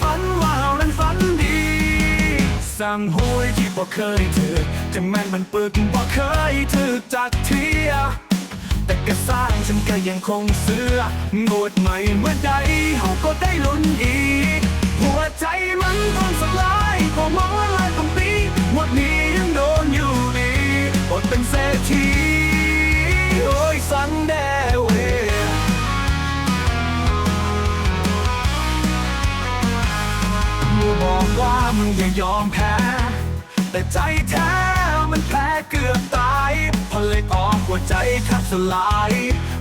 ฝันว่าเรานั้นฝันดีสั่งหวยที่บอกเคยถือจะแม่นมันปึกบอกเคยถือจากเทียแต่กระสร้างฉันก็ยังคงเสืองดใหม่เมื่อใดเขาก็ได้ลุ้นอีก บอกว่ามึงอย่ายอมแพ้ แต่ใจแท้มันแพ้เกือบตายพอเลยออกหัวใจแทบสลาย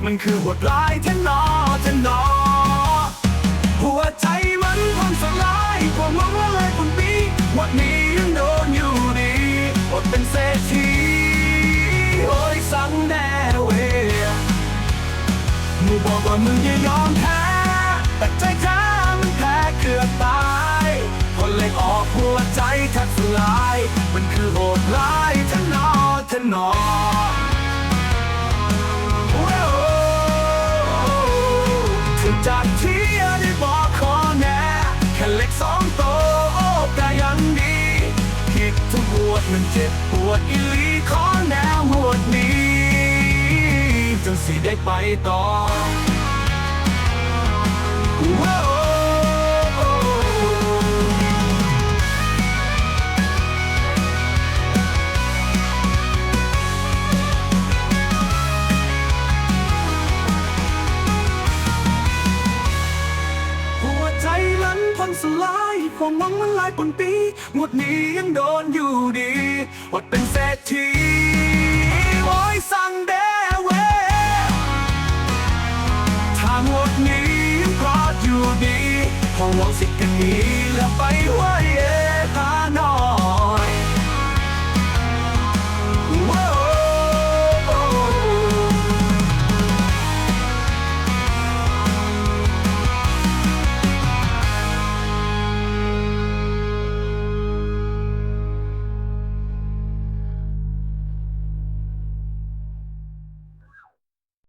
มันคือโหดร้ายแท้นอแท้นอหัวใจมันพังสลายกว่ามองเลยคนปีวันนี้ยังโดนอยู่ดีอดเป็นเศรษฐีโอ้ยสังแน่เวมึงบอกว่ามึงย่ายอมแพ้ ที่ได้บอกขอแน่แค่เล็กสองโตวก็ยังดีผิดทุกหัวดมันเจ็บปวดอีลีขอแนวหัวดนี้จนสิได้ไปต่อ สลายความหวังมันลายปนปีหมดนี้ยังโดนอยู่ดีอดเป็นเศรษฐีโอ้ยสั่งเดเวทางหมดนี้ยังรอดอยู่ดีพอหวังสิกันนี้แล้วไป